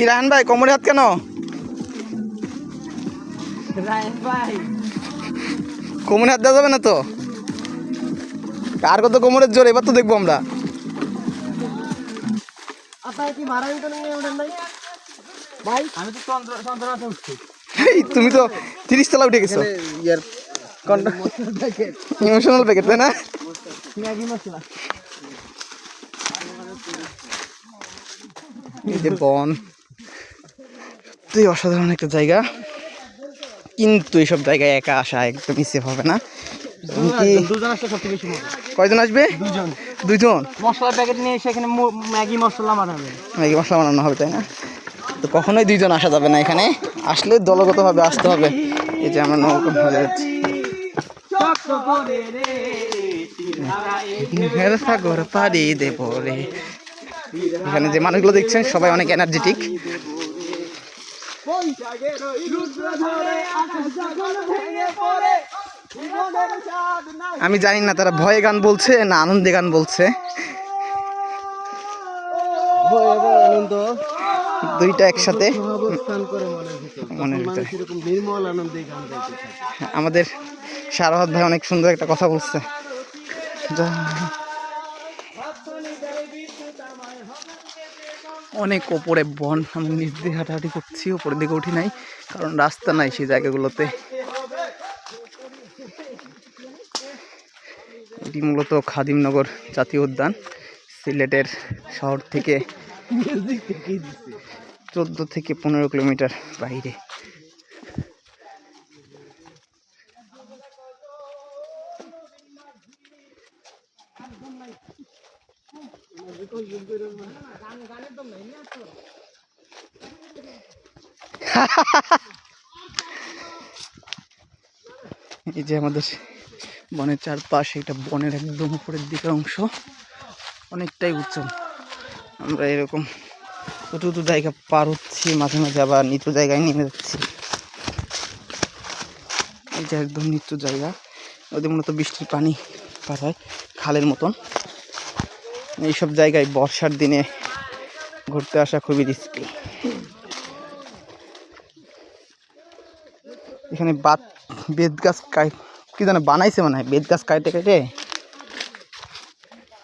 কি রায়ন ভাই কোমরে হাত কেন? রায়ন ভাই। কোমরে হাত দেওয়া যাবে না তো? আর কত কোমরের জোর এবার তো দেখব আমরা। তুমি তো তিরিশ তলা উঠে গেছো। ইমোশনাল প্যাকেট তাই না? এই যে বন। সত্যি অসাধারণ একটা জায়গা। কিন্তু এইসব জায়গায় একা আসা একদমই সেফ হবে না। কয়জন আসবে? দুজন। মশলার প্যাকেট নিয়ে এসে এখানে ম্যাগি মশলা মারাবে ম্যাগি মশলা বানানো হবে তাই না? তো কখনোই দুইজন আসা যাবে না এখানে। আসলে দলগতভাবে আসতে হবে। এই যে আমরা নৌকা ভাবে যাচ্ছি। মেঘের সাগর পাড়ি দেব রে। এখানে যে মানুষগুলো দেখছেন সবাই অনেক এনার্জেটিক আমি জানি না তারা ভয়ে গান বলছে না আনন্দে গান বলছে। আনন্দ। দুইটা একসাথে মনের ভিতরে। আমাদের সারহত ভাই অনেক সুন্দর একটা কথা বলছে। অনেক ওপরে বন। আমি নিচ দিয়ে হাঁটাহাঁটি করছি ওপরের দিকে উঠি নাই কারণ রাস্তা নাই সেই জায়গাগুলোতে। এটি মূলত খাদিমনগর জাতীয় উদ্যান সিলেটের শহর থেকে চোদ্দ থেকে পনেরো কিলোমিটার বাইরে। এই যে আমাদের বনের চারপাশ এটা বনের একদম উপরের দিকের অংশ। অনেকটাই উঁচু আমরা এরকম উঁচু উঁচু জায়গা পার হচ্ছি, মাঝে মাঝে আবার নিচু জায়গায় নেমে যাচ্ছি। এই যে একদম নিচু জায়গা। ওদের মূলত বৃষ্টির পানি পার হয় খালের মতন। এইসব জায়গায় বর্ষার দিনে ঘুরতে আসা খুবই রিস্কি এখানে বাত, বেত গাছ কি জানো বানাইছে মনে বেত গাছ কাটে কেটে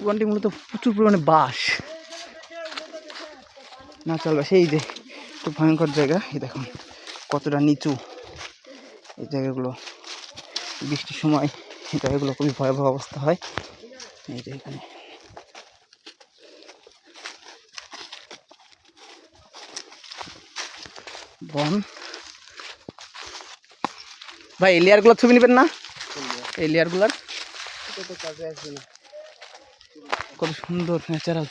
ওখানটি মূলত প্রচুর পরিমাণে বাঁশ। না চলবে সেই যে, একটু ভয়ঙ্কর জায়গা, এই দেখুন, কতটা নিচু। এই জায়গাগুলো, বৃষ্টির সময়, এই জায়গাগুলো খুবই ভয়াবহ অবস্থা হয়। এই যে এখানে। বন। ভাই এই লেয়ারগুলোর ছবি নেবেন না? এই লেয়ারগুলোর? কাজে কত সুন্দর ন্যাচারাল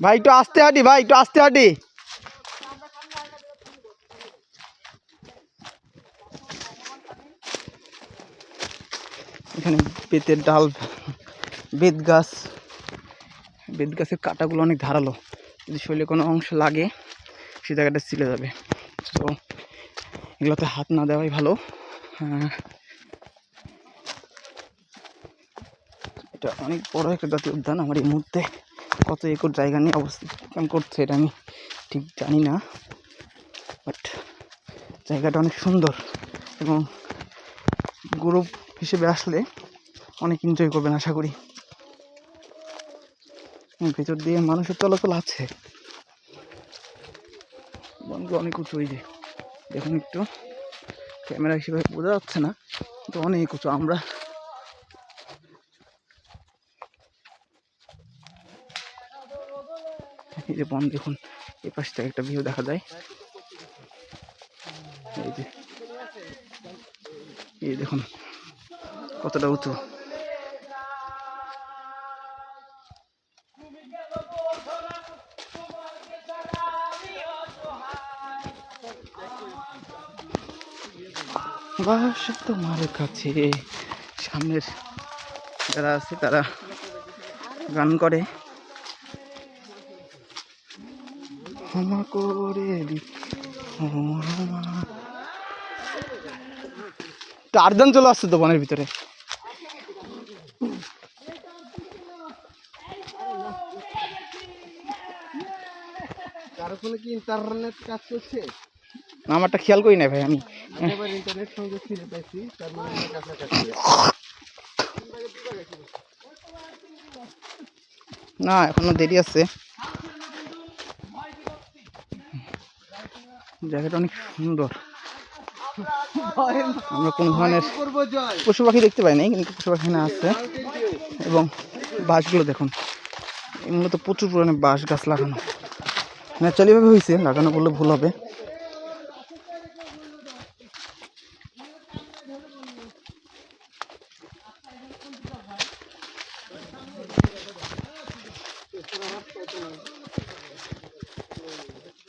ভাই একটু আস্তে হাঁটি ভাই একটু আস্তে হাঁটি। এখানে বেতের ডাল। বেত গাছ। বেত গাছের কাঁটাগুলো অনেক ধারালো। যদি শরীরে কোনো অংশ লাগে সে জায়গাটা ছিলে যাবে। তো এগুলোতে হাত না দেওয়াই ভালো। এটা অনেক বড় একটা জাতীয় উদ্যান আমার এই মুহূর্তে। কত একর জায়গা নিয়ে অবস্থান করছে এটা আমি ঠিক জানি না। বাট জায়গাটা অনেক সুন্দর এবং গ্রুপ হিসেবে আসলে অনেক এনজয় করবেন আশা করি। ভেতর দিয়ে মানুষের চলাচল আছে। বনগুলো অনেক উঁচু ওই যে। দেখুন একটু। ক্যামেরা হিসেবে বোঝা যাচ্ছে না, কিন্তু অনেক উঁচু। আমরা এই যে বন দেখুন, এই পাশ থেকে একটা ভিউ দেখা যায়। এই যে, এই দেখুন, কতটা উঁচু। বাস তোমার কাছে। সামনের যারা আছে তারা গান করে। ক্ষমা করে। টারজান চলে আসছে তো বনের ভিতরে? কি ইন্টারনেট কাজ করছে? না, আমারটা খেয়াল করি না ভাই আমি। মানে না, এখনও দেরি আছে। জায়গাটা অনেক সুন্দর। আমরা কোনো ধরনের পশু পাখি দেখতে পাই নাই, কিন্তু পশু পাখি না আছে। এবং বাঁশগুলো দেখুন। মূলত প্রচুর পরিমাণে বাঁশ গাছ লাগানো। ন্যাচারালিভাবে হয়েছে লাগানো বললে ভুল হবে।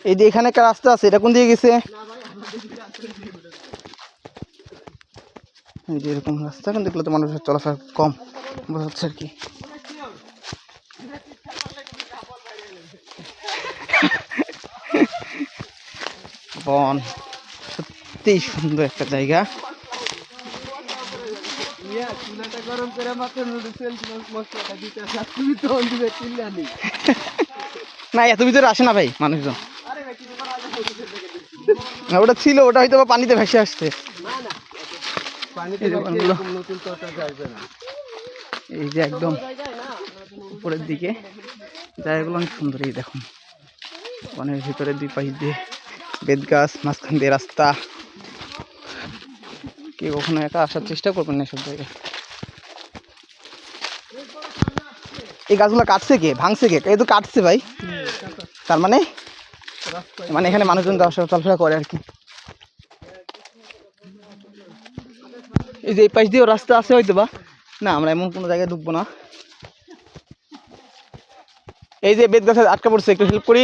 এই যে এখানে একটা রাস্তা আছে, এটা কোন দিকে গেছে? এই যে এরকম রাস্তা, কিন্তু এগুলো তো মানুষের চলাফেরা কম, বোঝা যাচ্ছে আর কি। বন, সত্যিই সুন্দর একটা জায়গা। গরম তুমি তো না, এত ভিতরে আসে না ভাই, মানুষজন আরে ভাই কিছু করা না, ওটা ছিল ওটা হয়তো পানিতে ভেসে আসছে। এই যে একদম উপরের দিকে। জায়গাগুলো অনেক সুন্দর এই দেখুন। বনের ভিতরে দুই পাশ দিয়ে বেদ গাছ মাঝখান দিয়ে রাস্তা। কেউ কখনো একা আসার চেষ্টা করবেন না সব জায়গায়। এই গাছগুলো কাটছে কে? ভাঙছে কে? এই তো কাটছে ভাই। তার মানে? মানে এখানে মানুষজন চলাফেরা করে আর কি। এই যে এই পাশ দিয়েও রাস্তা আছে হয়তো বা। না, আমরা এমন কোনো জায়গায় ঢুকবো না। এই যে বেদ গাছে আটকা পড়ছে, একটু হেল্প করি।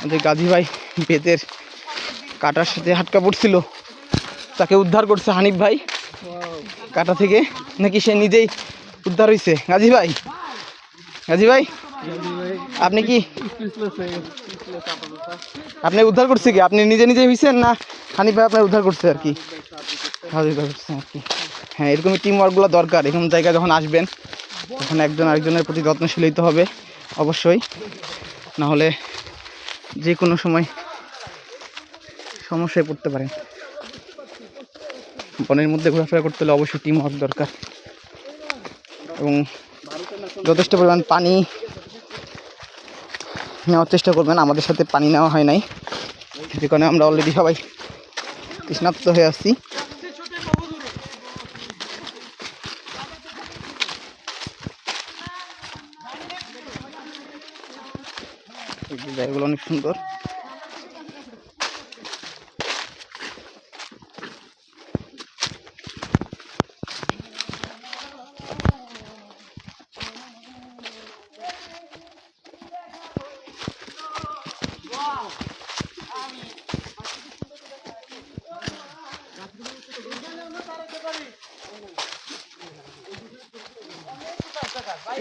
আমাদের গাজী ভাই বেদের কাটার সাথে আটকা পড়ছিল। তাকে উদ্ধার করছে হানিফ ভাই। কাটা থেকে। নাকি সে নিজেই উদ্ধার হয়েছে গাজী ভাই? গাজী ভাই, আপনি কি? আপনি উদ্ধার করছে কি? আপনি নিজে নিজে হয়েছেন না হানিফ ভাই আপনার উদ্ধার করছে আর কি? আর কি। হ্যাঁ এরকমই টিম ওয়ার্কগুলো দরকার। এরকম জায়গায় যখন আসবেন, তখন একজন আরেকজনের প্রতি যত্নশীল হইতে হবে, অবশ্যই। না হলে যে কোনো সময় সমস্যায় পড়তে পারেন। বনের মধ্যে ঘোরাফেরা করতে হলে অবশ্যই টিম ওয়ার্ক দরকার। এবং যথেষ্ট পরিমাণ পানি নেওয়ার চেষ্টা করবেন। আমাদের সাথে পানি নেওয়া হয় নাই। যে কারণে আমরা অলরেডি সবাই তৃষ্ণাপ্ত হয়ে আসছি জায়গাগুলো অনেক সুন্দর।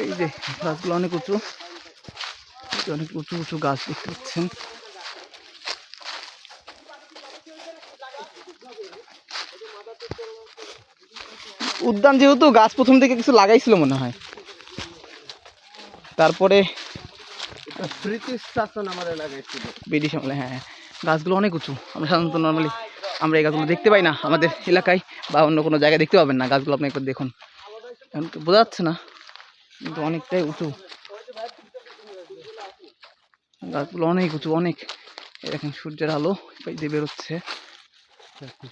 এই যে গাছগুলো অনেক উঁচু। অনেক উঁচু উঁচু গাছ দেখতে পাচ্ছেন। উদ্যান যেহেতু গাছ প্রথম থেকে কিছু লাগাইছিল মনে হয়। তারপরে ব্রিটিশ শাসন আমার এলাকায় ব্রিটিশ আমলে হ্যাঁ হ্যাঁ। গাছগুলো অনেক উঁচু। আমরা সাধারণত নর্মালি আমরা এই গাছগুলো দেখতে পাই না আমাদের এলাকায় বা অন্য কোনো জায়গায় দেখতে পাবেন না। গাছগুলো আপনি একবার দেখুন। এখন তো বোঝা যাচ্ছে না। কিন্তু অনেকটাই উঁচু। গাছগুলো অনেক উঁচু অনেক। এই দেখেন সূর্যের আলো এই দিয়ে বেরোচ্ছে।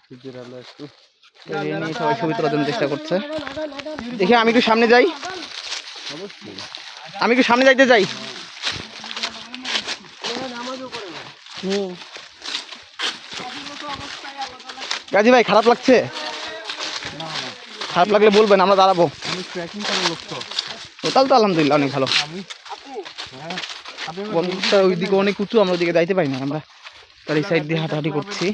সূর্যের আলো একটু নিয়ে সবাই ছবি তোলার জন্য চেষ্টা করছে। দেখি আমি একটু সামনে যাই। আমি একটু সামনে যাইতে চাই হুম গাজী ভাই খারাপ লাগছে? খারাপ লাগলে বলবেন আমরা দাঁড়াবো। আমি ট্রেকিং করার লোক তো টোটাল তো আলহামদুলিল্লাহ অনেক ভালো। বন্ধুটা হ্যাঁ ওইদিকে অনেক উঁচু আমরা ওইদিকে যাইতে পারি না আমরা তার এই সাইড দিয়ে হাঁটাহাঁটি করছি।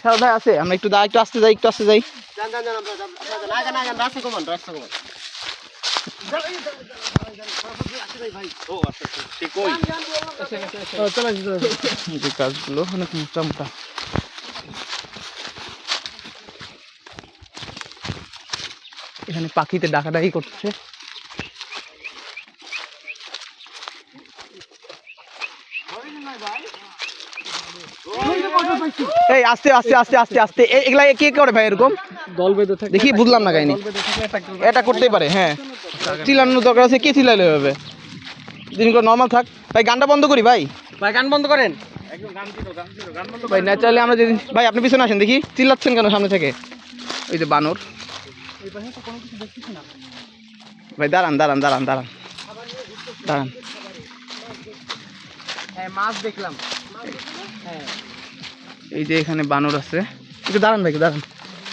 স্যার ভাই আছে আমরা একটু দা একটু আসতে যাই একটু আসতে যাই। যান যান যান আমরা যান আপনারা যান আগান আগান রাস্তা কমান রাস্তা কমান এই যে গাছগুলো অনেক মোটা মোটা এখানে পাখিতে ডাকাডাকি করছে। এই আস্তে আস্তে আস্তে আস্তে আস্তে। এগুলা কে করে ভাই এরকম? দল বেঁধে থাকে দেখি বুঝলাম না কাহিনি। এটা করতেই পারে হ্যাঁ। চিল্লানোর দরকার আছে কে চিল্লাইলে হবে? দিনগুলো নর্মাল থাক। ভাই গানটা বন্ধ করি ভাই। ভাই গান বন্ধ করেন। ভাই ন্যাচারালি আমরা যেদিন ভাই আপনি পিছনে আসেন দেখি। চিল্লাচ্ছেন কেন সামনে থেকে? ওই যে বানর। ভাই দাঁড়ান দাঁড়ান দাঁড়ান দাঁড়ান দাঁড়ান হ্যাঁ মাছ দেখলাম হ্যাঁ এই যে এখানে বানর আছে একটু দাঁড়ান ভাই দাঁড়ান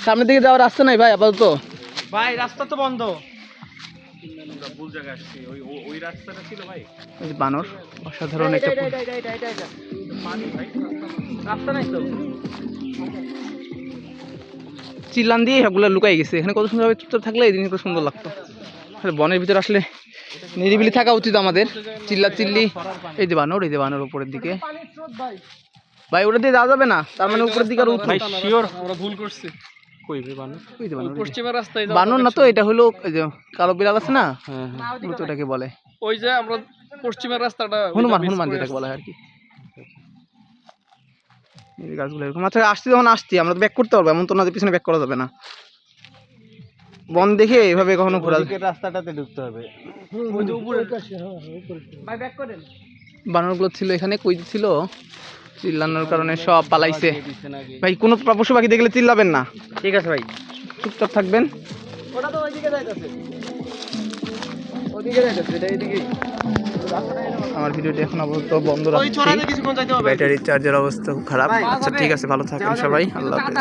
সামনের দিকে যাওয়ার রাস্তা নাই ভাই আপাতত ভাই রাস্তা তো বন্ধ এই বানর অসাধারণ একটা রাস্তা নাই তো চিল্লান দিয়ে সবগুলো লুকাই গেছে। এখানে কত সুন্দরভাবে চুপচাপ থাকলে এই জিনিসগুলো সুন্দর লাগতো। বনের ভিতরে আসলে নিরিবিলি থাকা উচিত আমাদের। চিল্লা চিল্লি এই যে বানর এই যে বানর উপরের দিকে। ভাই ওটা দিয়ে যাওয়া যাবে না। তার মানে উপরের দিকে আর উঠো শিওর আমরা ভুল করছি। বানর? না তো এটা হলো কালো বিড়াল আছে না? হ্যাঁ ওটাকে বলে। ওই যে আমরা পশ্চিমের রাস্তাটা হনুমান হনুমান যেটাকে বলা হয় আর কি। এই গাছগুলো এরকম। আচ্ছা আসছি যখন আসছি আমরা তো ব্যাক করতে পারব এমন তো না যে পিছনে ব্যাক করা যাবে না। বন দেখে এভাবে কখনো ঘোরা রাস্তাটাতে ঢুকতে হবে। ওই যে উপরে। ভাই ব্যাক করেন। বানরগুলো ছিল এখানে কই ছিল? চিল্লানোর কারণে সব পালাইছে। ভাই কোনো পশু পাখি দেখলে চিল্লাবেন না। ঠিক আছে ভাই। চুপচাপ থাকবেন। ওটা তো ওইদিকে যাইতেছে। ওইদিকে যাইতেছে এটা এইদিকে আমার ভিডিওটি এখন আপাতত বন্ধ রাখছি। ছড়াতে কিছুক্ষণ যাইতে হবে। ব্যাটারি চার্জের অবস্থা খুব খারাপ। আচ্ছা ঠিক আছে ভালো থাকেন সবাই। আল্লাহ হাফেজ।